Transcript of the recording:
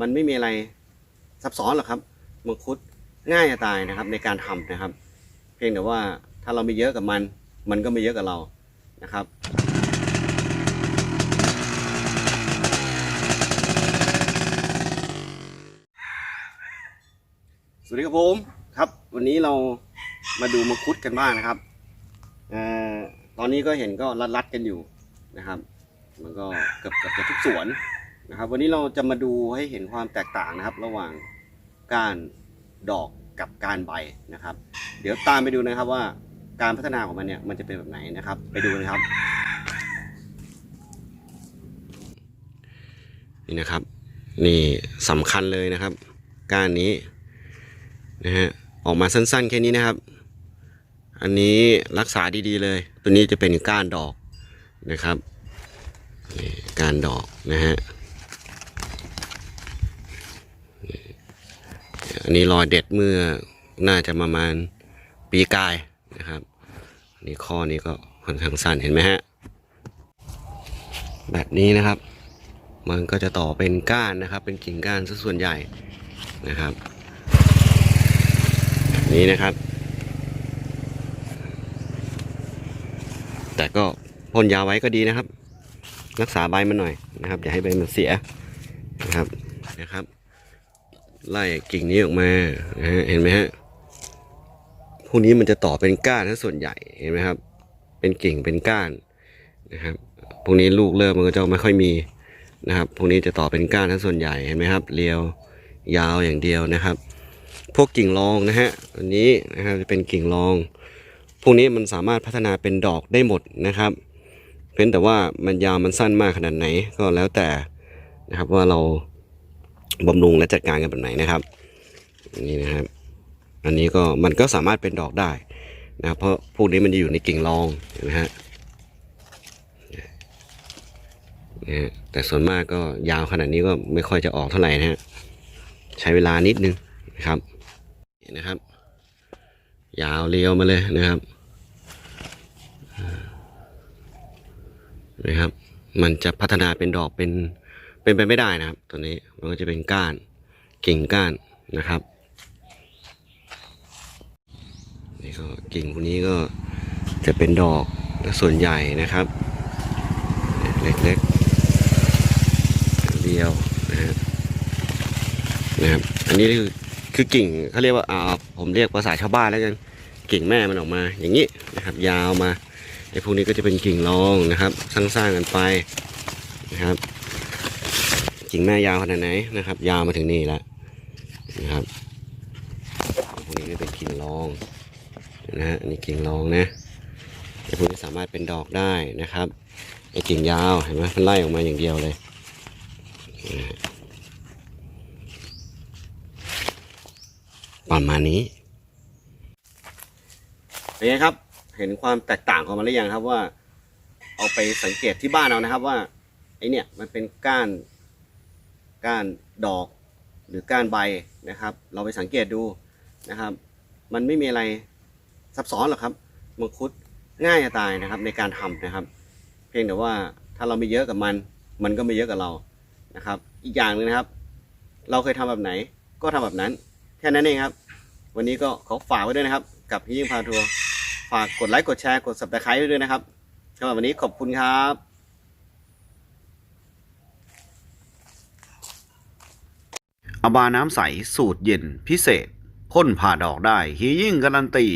มันไม่มีอะไรซับซ้อนหรอกครับมังคุดง่ายจะตายนะครับ ในการทำนะครับ เพียงแต่ว่าถ้าเราไม่เยอะกับมัน มันก็ไม่เยอะกับเรานะครับสวัสดีครับผมครับ วันนี้เรามาดูมังคุดกันบ้างนะครับเอ่อตอนนี้ก็เห็นก็รัดๆกันอยู่นะครับ มันก็เกือบเกือบจะทุกสวน นะครับ วันนี้เราจะมาดูให้เห็นความแตกต่างนะครับ ระหว่างก้านดอกกับก้านใบนะครับ เดี๋ยวตามไปดูนะครับว่าการพัฒนาของมันเนี่ยมันจะเป็นแบบไหนนะครับ ไปดูนะครับ นี่นะครับ นี่สำคัญเลยนะครับ ก้านนี้นะฮะออกมาสั้นๆ แค่นี้นะครับ อันนี้รักษาดีๆเลย ตัวนี้จะเป็นก้านดอกนะครับ ก้านดอกนะฮะ อันนี้รอยเด็ดเมื่อน่าจะประมาณปีกายนะครับนี่ข้อนี้ก็ค่อนข้างสั้นเห็นไหมฮะ แบบนี้นะครับ มันก็จะต่อเป็นก้านนะครับ เป็นกิ่งก้านซะส่วนใหญ่นะครับแบบนี้นะครับ แต่ก็พ่นยาไว้ก็ดีนะครับ รักษาใบมันหน่อยนะครับ อย่าให้ใบมันเสียนะครับนะครับ ไล่กิ่งนี้ออกมานะฮะเห็นไหมฮะพวกนี้มันจะต่อเป็นก้านซะส่วนใหญ่เห็นไหมครับ เป็นกิ่งเป็นก้านนะครับพวกนี้ลูกเริ่มมันก็จะไม่ค่อยมีนะครับพวกนี้จะต่อเป็นก้านซะส่วนใหญ่เห็นไหมครับ เรียวยาวอย่างเดียวนะครับ พวกกิ่งรองนะฮะอันนี้นะครับจะเป็นกิ่งรอง พวกนี้มันสามารถพัฒนาเป็นดอกได้หมดนะครับเพียงแต่ว่ามันยาวมันสั้นมากขนาดไหนก็แล้วแต่นะครับว่าเรา บำรุงและจัดการกันแบบไหนนะครับนี่นะครับ อันนี้ก็มันก็สามารถเป็นดอกได้นะครับเพราะพวกนี้มันจะอยู่ในกิ่งรองเห็นไหมฮะนะฮะแต่ส่วนมากก็ยาวขนาดนี้ก็ไม่ค่อยจะออกเท่าไหร่นะฮะใช้เวลานิดนึงนะครับนี่นะครับ ยาวเรียวมาเลยนะครับนะครับ มันจะพัฒนาเป็นดอกเป็น เป็นไปไม่ได้นะครับ ตัวนี้มันก็จะเป็นก้านกิ่งก้านนะครับนี่ก็กิ่งพวกนี้ก็จะเป็นดอกส่วนใหญ่นะครับ เล็กๆเดียวนะฮะนะครับอันนี้คือคือกิ่งเขาเรียกว่าอ่าผมเรียกภาษาชาวบ้านแล้วกันกิ่งแม่มันออกมา อย่างนี้นะครับ ยาวมาไอ้พวกนี้ก็จะเป็นกิ่งรองนะครับสร้างๆกันไปนะครับ กิ่งแม่ยาวขนาดไหนนะครับ ยาวมาถึงนี่แล้วนะครับพวกนี้ก็เป็นกิ่งรองนะฮะนนี้กิ่งรองนะไอ้พวกนี้สามารถเป็นดอกได้นะครับไอ้กิ่งยาวเห็นไหมมันไล่ออกมาอย่างเดียวเลยประมาณนี้เป็นไงครับ เห็นความแตกต่างของมันหรือยังครับว่า เอาไปสังเกตที่บ้านเอานะครับว่าไอเนี่ยมันเป็นก้าน ก้านดอกหรือก้านใบนะครับ เราไปสังเกตดูนะครับ มันไม่มีอะไรซับซ้อนหรอกครับมังคุดง่ายจะตายนะครับในการทำนะครับ เพียงแต่ว่าถ้าเราไม่เยอะกับมัน มันก็ไม่เยอะกับเรานะครับ อีกอย่างหนึงนะครับ เราเคยทำแบบไหนก็ทำแบบนั้น แค่นั้นเองครับ วันนี้ก็ขอฝากไว้ด้วยนะครับ กับพี่ยิ่งพาทัวร์ฝากกดไลค์กดแชร์กด subscribe ไว้ด้วยนะครับสำหรับวันนี้ขอบคุณครับ อบาน้ำใสสูตรเย็นพิเศษพ่นผ่าดอกได้ฮียิ่งการันตี